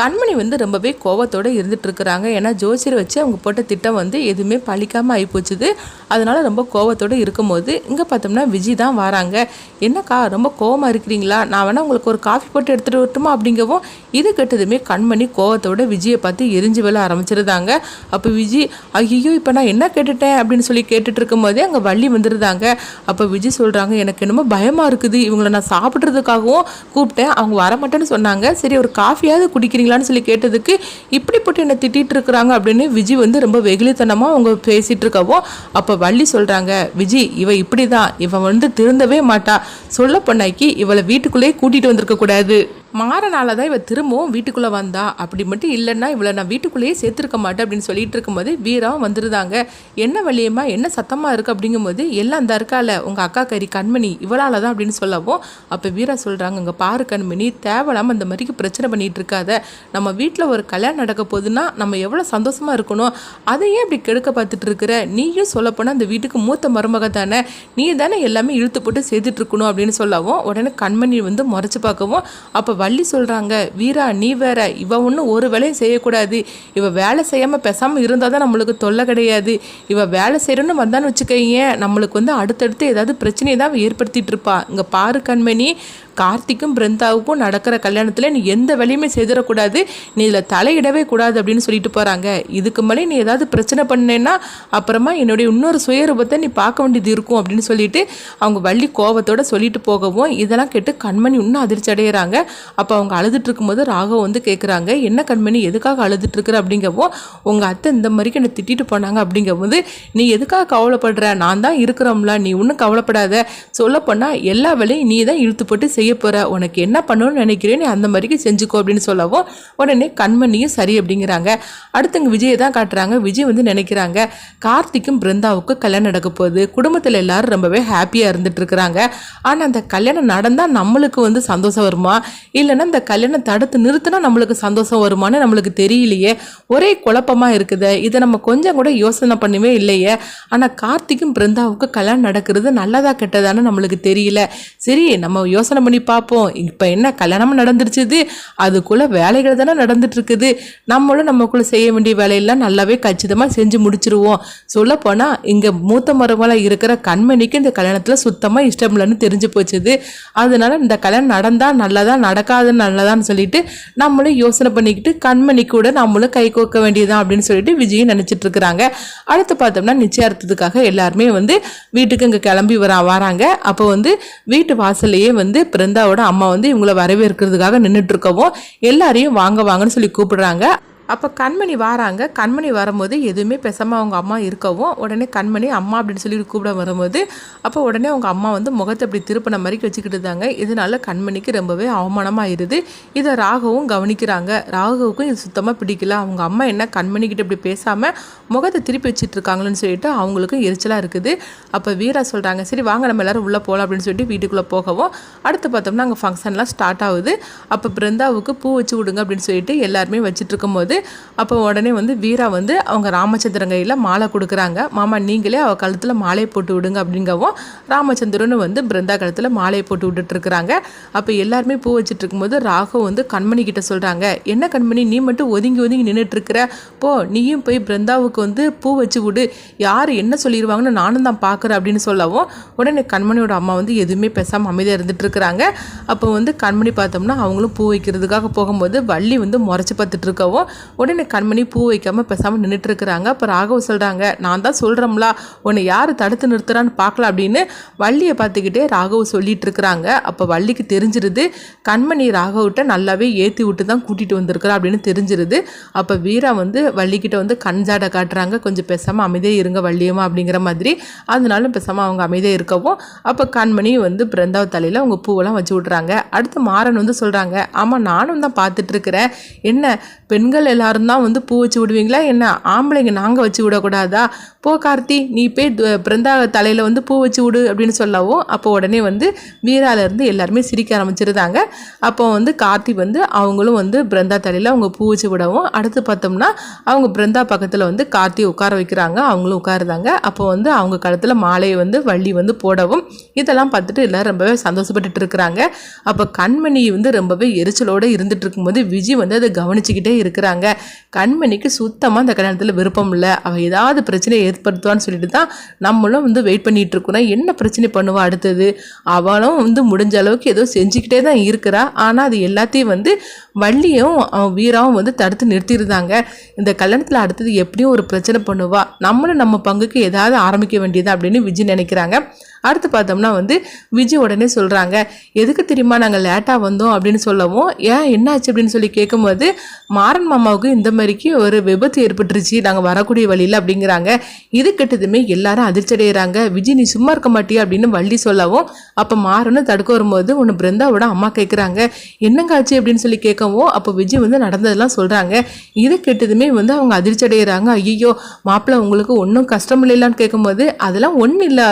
கண்மணி வந்து ரொம்பவே கோவத்தோடு இருந்துட்டு இருக்கிறாங்க ஏன்னா ஜோசியர் வச்சு அவங்க போட்ட திட்டம் வந்து எதுவுமே பழிக்காமல் ஆகிப்போச்சுது அதனால் ரொம்ப கோவத்தோடு இருக்கும்போது இங்கே பார்த்தோம்னா விஜய் தான் வராங்க. என்னக்கா ரொம்ப கோவமாக இருக்கிறீங்களா? நான் வேணால் உங்களுக்கு ஒரு காஃபி போட்டு எடுத்துகிட்டு வரட்டுமா அப்படிங்கவும் இது கெட்டதுமே கண்மணி கோவத்தோட விஜயை பார்த்து எரிஞ்சு விழ ஆரம்பிச்சிருந்தாங்க. அப்போ விஜய் ஐயோ இப்போ நான் என்ன கேட்டுட்டேன்? அப்படின்னு சொல்லி கேட்டுட்டு இருக்கும்போதே அங்கே வள்ளி வந்துருந்தாங்க. அப்போ விஜய் சொல்கிறாங்க எனக்கு என்னமோ பயமாக இருக்குது. இவங்களை நான் சாப்பிட்றதுக்காகவும் கூப்பிட்டேன். அவங்க வரமாட்டேன்னு சொன்னாங்க. சரி ஒரு காஃபியாவது குடிக்கிறீங்க போகிறீங்களான்னு சொல்லி கேட்டதுக்கு இப்படிப்பட்டு என்னை திட்டிட்டு இருக்கிறாங்க அப்படின்னு விஜய் வந்து ரொம்ப வெகுளித்தனமாக அவங்க பேசிட்டு இருக்கவோ அப்போ வள்ளி சொல்கிறாங்க விஜய் இவ இப்படி தான் இவன் வந்து திருந்தவே மாட்டா. சொல்ல பொண்ணாக்கி இவளை வீட்டுக்குள்ளேயே கூட்டிகிட்டு வந்திருக்கக்கூடாது மாறனால தான் இவள் திரும்பவும் வீட்டுக்குள்ளே வந்தா. அப்படி மட்டும் இல்லைன்னா இவளை நான் வீட்டுக்குள்ளேயே சேர்த்துருக்க மாட்டேன் அப்படின்னு சொல்லிட்டு இருக்கும்போது வீராவும் வந்துருந்தாங்க என்ன வழியம்மா? என்ன சத்தமாக இருக்குது அப்படிங்கும்போது எல்லாம் அந்த இருக்கால உங்கள் அக்கா கறி கண்மணி. இவளால் தான் அப்படின்னு சொல்லவும் அப்போ வீரா சொல்கிறாங்க இங்கே பாரு கண்மணி தேவையில்லாமல் இந்த மாதிரிக்கு பிரச்சனை பண்ணிட்டு இருக்காத. நம்ம வீட்டில் ஒரு கல்யாணம் நடக்க போகுதுன்னா நம்ம எவ்வளோ சந்தோஷமாக இருக்கணும். அதையே அப்படி கெடுக்க பார்த்துட்டு இருக்கிற? நீயும் சொல்லப்போனால் அந்த வீட்டுக்கு மூத்த மருமக தானே. நீ தானே எல்லாமே இழுத்து போட்டு செய்துட்டு இருக்கணும் அப்படின்னு சொல்லவும் உடனே கண்மணி வந்து முறைச்சி பார்க்கவும் அப்போ வள்ளி சொல்கிறாங்க வீரா நீ வேற இவ ஒன்றும் ஒரு வேலையும் செய்யக்கூடாது. இவ வேலை செய்யாமல் பேசாமல் இருந்தால் தான் நம்மளுக்கு தொல்லை கிடையாது. இவ வேலை செய்கிறோன்னு வந்தான்னு வச்சுக்கோங்க நம்மளுக்கு வந்து அடுத்தடுத்து ஏதாவது பிரச்சனையை தான் ஏற்படுத்திகிட்டு இருப்பா. இங்கே பாரு கண்மணி கார்த்திக்கும் பிருந்தாவுக்கும் நடக்கிற கல்யாணத்தில் நீ எந்த வேலையுமே செய்திடக்கூடாது. நீ இதில் தலையிடவே கூடாது அப்படின்னு சொல்லிட்டு போகிறாங்க இதுக்கு மேலே நீ ஏதாவது பிரச்சனை பண்ணேன்னா அப்புறமா என்னுடைய இன்னொரு சுயரூபத்தை நீ பார்க்க வேண்டியது இருக்கும் அப்படின்னு சொல்லிட்டு அவங்க வள்ளி கோவத்தோட சொல்லிட்டு போகவும் இதெல்லாம் கேட்டு கண்மணி இன்னும் அதிர்ச்சி அடைகிறாங்க அப்போ அவங்க அழுதுட்டு இருக்கும்போது ராகவ் வந்து கேட்குறாங்க என்ன கண்மணி எதுக்காக அழுதுட்டு இருக்கிற? அப்படிங்கவும் உங்கள் அத்தை இந்த மாதிரிக்கு என்னை திட்டிட்டு போனாங்க. அப்படிங்கும்போது நீ எதுக்காக கவலைப்படுற? நான் தான் இருக்கிறோம்ல நீ ஒன்றும் கவலைப்படாத. சொல்லப்போனால் எல்லா வேலையும் நீ தான் இழுத்துப்பட்டு செய்ய செய்ய போகிற உனக்கு என்ன பண்ணணும்னு நினைக்கிறேன் நீ அந்த மாதிரிக்கு செஞ்சுக்கோ அப்படின்னு சொல்லவும் உடனே கண்மணியும் சரி அப்படிங்கிறாங்க. அடுத்தவங்க விஜயை தான் காட்டுறாங்க. விஜய் வந்து நினைக்கிறாங்க கார்த்திக்கும் பிருந்தாவுக்கு கல்யாணம் நடக்க போகுது. குடும்பத்தில் எல்லாரும் ரொம்பவே ஹாப்பியாக இருந்துட்டு இருக்கிறாங்க. ஆனால் அந்த கல்யாணம் நடந்தால் நம்மளுக்கு வந்து சந்தோஷம் வருமா? இல்லைன்னா இந்த கல்யாணம் தடுத்து நிறுத்தினா நம்மளுக்கு சந்தோஷம் வருமான்னு நம்மளுக்கு தெரியலையே. ஒரே குழப்பமாக இருக்குது. இதை நம்ம கொஞ்சம் கூட யோசனை பண்ணவே இல்லையே. ஆனால் கார்த்திக்கும் பிருந்தாவுக்கு கல்யாணம் நடக்கிறது நல்லதா கெட்டதான்னு நம்மளுக்கு தெரியல. சரி நம்ம யோசனை பண்ணி பார்ப்போம். இப்போ என்ன கல்யாணமும் நடந்துருச்சுது? அதுக்குள்ளே வேலைகள் தானே நடந்துட்டுருக்குது. நம்மளும் நமக்குள்ளே செய்ய வேண்டிய வேலையெல்லாம் நல்லாவே கச்சிதமாக செஞ்சு முடிச்சிருவோம். சொல்லப்போனால் இங்கே மூத்த மருமலாக இருக்கிற கண்மணிக்கு இந்த கல்யாணத்தில் சுத்தமாக இஷ்டம் இல்லைன்னு தெரிஞ்சு போச்சுது. அதனால இந்த கல்யாணம் நடந்தால் நல்லதா நடக்காது நல்லதான்னு சொல்லிட்டு நம்மளும் யோசனை பண்ணிக்கிட்டு கண்மணி கூட நம்மளும் கை கோக்க வேண்டியதான் அப்படின்னு சொல்லிட்டு விஜயும் நினச்சிட்டு இருக்கிறாங்க அடுத்து பார்த்தோம்னா நிச்சயார்த்தத்துக்காக எல்லாருமே வந்து வீட்டுக்கு இங்கே கிளம்பி வர வராங்க. அப்போ வந்து வீட்டு வாசல்லையே வந்து பிருந்தாவோட அம்மா வந்து இவங்கள வரவேற்கிறதுக்காக நின்றுட்டு இருக்கவும் எல்லாரையும் வாங்க வாங்கன்னு சொல்லி கூப்பிடுறாங்க. அப்போ கண்மணி வராங்க. கண்மணி வரும்போது எதுவுமே பேசாமல் அவங்க அம்மா இருக்கவும் உடனே கண்மணி அம்மா அப்படின்னு சொல்லி கூப்பிட வரும்போது அப்போ உடனே அவங்க அம்மா வந்து முகத்தை அப்படி திருப்பின மாதிரி வச்சுக்கிட்டு இருந்தாங்க. இதனால கண்மணிக்கு ரொம்பவே அவமானமாகிடுது இதை ராகவும் கவனிக்கிறாங்க. ராகுவுக்கும் இது சுத்தமாக பிடிக்கல. அவங்க அம்மா என்ன கண்மணிக்கிட்ட இப்படி பேசாமல் முகத்தை திருப்பி வச்சுட்டு இருக்காங்களேன்னு சொல்லிட்டு அவங்களுக்கும் எரிச்சலாக இருக்குது. அப்போ வீரா சொல்கிறாங்க சரி வாங்க நம்ம எல்லாரும் உள்ளே போகலாம் அப்படின்னு சொல்லிட்டு வீட்டுக்குள்ளே போகவும் அடுத்து பார்த்தோம்னா அங்கே ஃபங்க்ஷன்லாம் ஸ்டார்ட் ஆகுது. அப்போ பிருந்தாவுக்கு பூ வச்சு விடுங்க அப்படின்னு சொல்லிட்டு எல்லாருமே வச்சுட்டு இருக்கும்போது அப்போ உடனே வந்து வீரா வந்து அவங்க ராமச்சந்திரன் கையில் மாலை கொடுக்குறாங்க. மாமா நீங்களே அவள் கழுத்தில் மாலையை போட்டு விடுங்க அப்படிங்கவும் ராமச்சந்திரன் வந்து பிருந்தா கழுத்தில் மாலையை போட்டு விட்டுட்ருக்குறாங்க அப்போ எல்லாருமே பூ வச்சுட்டு இருக்கும்போது ராகவ் வந்து கண்மணி கிட்ட சொல்கிறாங்க என்ன கண்மணி நீ மட்டும் ஒதுங்கி ஒதுங்கி நின்றுட்டுருக்குற போ நீயும் போய் பிருந்தாவுக்கு வந்து பூ வச்சு விடு. யார் என்ன சொல்லிடுவாங்கன்னு நானும் தான் பார்க்குறேன் அப்படின்னு சொல்லவும் உடனே கண்மணியோட அம்மா வந்து எதுவுமே பேசாமல் அமைதியாக இருந்துட்டு இருக்கிறாங்க. அப்போ வந்து கண்மணி பார்த்தோம்னா அவங்களும் பூ வைக்கிறதுக்காக போகும்போது வள்ளி வந்து முறைச்சி பார்த்துட்டு இருக்கவும் உடனே கண்மணி பூ வைக்காமல் பேசாமல் நின்றுட்டு இருக்கிறாங்க அப்போ ராகவ் சொல்கிறாங்க நான் தான் சொல்கிறோம்ல உன்னை யார் தடுத்து நிறுத்துறான்னு பார்க்கலாம் அப்படின்னு வள்ளியை பார்த்துக்கிட்டே ராகவ் சொல்லிட்டு இருக்கிறாங்க அப்போ வள்ளிக்கு தெரிஞ்சிருது கண்மணி ராகவ்கிட்ட நல்லாவே ஏற்றி விட்டு தான் கூட்டிகிட்டு வந்திருக்கிறா அப்படின்னு தெரிஞ்சிருது. அப்போ வீரா வந்து வள்ளிக்கிட்ட வந்து கஞ்சாடை காட்டுறாங்க கொஞ்சம் பேசாமல் அமைதியாக இருங்க வள்ளியம்மா அப்படிங்கிற மாதிரி. அதனாலும் பேசாமல் அவங்க அமைதியாக இருக்கவும் அப்போ கண்மணி வந்து பிறந்தாவ தலையில் அவங்க பூவெல்லாம் வச்சு விட்றாங்க அடுத்து மாறன் வந்து சொல்கிறாங்க ஆமாம் நானும் தான் பார்த்துட்டு இருக்கிறேன். என்ன பெண்கள் எல்லாரும் தான் வந்து பூ வச்சு விடுவீங்களா? என்ன ஆம்பளைங்க நாங்கள் வச்சு விடக்கூடாதா? போ கார்த்தி நீ போய் து- பிருந்தா தலையில் வந்து பூ வச்சு விடு அப்படின்னு சொல்லவும் அப்போ உடனே வந்து வீராலேருந்து எல்லாருமே சிரிக்க ஆரம்பிச்சிருந்தாங்க. அப்போ வந்து கார்த்தி வந்து அவங்களும் வந்து பிருந்தா தலையில் அவங்க பூ வச்சு விடவும் அடுத்து பார்த்தோம்னா அவங்க பிருந்தா பக்கத்தில் வந்து கார்த்தி உட்கார வைக்கிறாங்க அவங்களும் உட்காருதாங்க. அப்போ வந்து அவங்க கழுத்தில் மாலையை வந்து வள்ளி வந்து போடவும் இதெல்லாம் பார்த்துட்டு எல்லாரும் ரொம்பவே சந்தோஷப்பட்டுட்டு இருக்கிறாங்க. அப்போ கண்மணி வந்து ரொம்பவே எரிச்சலோடு இருந்துட்டு இருக்கும்போது விஜய் வந்து அதை கவனிச்சுக்கிட்டே இருக்கிறாங்க. கண்மணிக்கு சுத்தமாக அந்த கல்யாணத்தில் விருப்பம் இல்லை. அவள் ஏதாவது பிரச்சனையை ஏற்படுத்துவான்னு சொல்லிட்டு தான் நம்மளும் வந்து வெயிட் பண்ணிகிட்டு இருக்கிறோம் என்ன பிரச்சனை பண்ணுவா அடுத்தது? அவளும் வந்து முடிஞ்ச அளவுக்கு ஏதோ செஞ்சுக்கிட்டே தான் இருக்கிறா. ஆனால் அது எல்லாத்தையும் வந்து வள்ளியும் அவன் வீராவும் வந்து தடுத்து நிறுத்தியிருந்தாங்க இந்த கல்யாணத்தில் அடுத்தது எப்படியும் ஒரு பிரச்சனை பண்ணுவா. நம்மளும் நம்ம பங்குக்கு ஏதாவது ஆரம்பிக்க வேண்டியதா அப்படின்னு விஜய் நினைக்கிறாங்க. அடுத்து பார்த்தோம்னா வந்து விஜய் உடனே சொல்கிறாங்க எதுக்கு தெரியுமா நாங்கள் லேட்டாக வந்தோம்? அப்படின்னு சொல்லவும் ஏன் என்னாச்சு? அப்படின்னு சொல்லி கேட்கும்போது மாறன் மாமாவுக்கு இந்த மாதிரிக்கு ஒரு விபத்து ஏற்பட்டுருச்சு நாங்கள் வரக்கூடிய வழியில் அப்படிங்கிறாங்க. இது கெட்டதுமே எல்லாரும் அதிர்ச்சி அடைகிறாங்க விஜய் நீ சும்மா இருக்க மாட்டியா? அப்படின்னு வள்ளி சொல்லவும் அப்போ மாறன்னு தடுக்க வரும்போது ஒன்று பிருந்தாவோட அம்மா கேட்குறாங்க என்னங்க ஆச்சு? அப்படின்னு சொல்லி கேட்கவும் அப்போ விஜய் வந்து நடந்ததெல்லாம் சொல்கிறாங்க இது கெட்டதுமே வந்து அவங்க அதிர்ச்சி அடைகிறாங்க ஐயோ மாப்பிள்ளை உங்களுக்கு ஒன்றும் கஷ்டம் இல்லைலான்னு கேட்கும்போது அதெல்லாம் ஒன்றும் இல்லை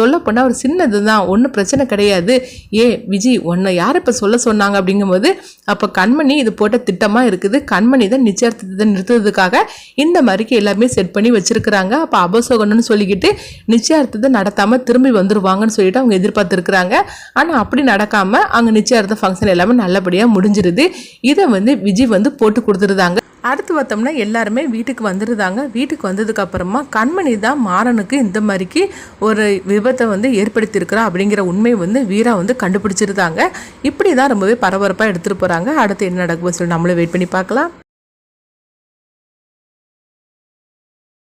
சொல்லப்போனால் ஒரு சின்னது தான் ஒன்றும் பிரச்சனை கிடையாது. ஏ விஜய் உன்னை யார் இப்போ சொல்ல சொன்னாங்க அப்படிங்கும்போது அப்போ கண்மணி இது போட்ட திட்டமாக இருக்குது. கண்மணி தான் நிச்சயத்தை நிறுத்துறதுக்காக இந்த மாதிரிக்கு எல்லாமே செட் பண்ணி வச்சுருக்கிறாங்க. அப்போ அபசோகனம்னு சொல்லிக்கிட்டு நிச்சயார்த்தத்தை நடத்தாமல் திரும்பி வந்துடுவாங்கன்னு சொல்லிட்டு அவங்க எதிர்பார்த்துருக்குறாங்க. ஆனால் அப்படி நடக்காமல் அங்கே நிச்சயார்த்த ஃபங்க்ஷன் எல்லாமே நல்லபடியாக முடிஞ்சிருது. இதை வந்து விஜய் வந்து போட்டு கொடுத்துருந்தாங்க அடுத்து பார்த்தோம்னா எல்லாருமே வீட்டுக்கு வந்துருந்தாங்க வீட்டுக்கு வந்ததுக்கப்புறமா கண்மணி தான் மாறனுக்கு இந்த மாதிரிக்கு ஒரு விபத்தை வந்து ஏற்படுத்தியிருக்கிறா அப்படிங்கிற உண்மை வந்து வீரா வந்து கண்டுபிடிச்சிருந்தாங்க. இப்படி தான் ரொம்பவே பரபரப்பாக எடுத்துகிட்டு போகிறாங்க அடுத்து என்ன நடக்கும் சொல்லி நம்மளும் வெயிட் பண்ணி பார்க்கலாம்.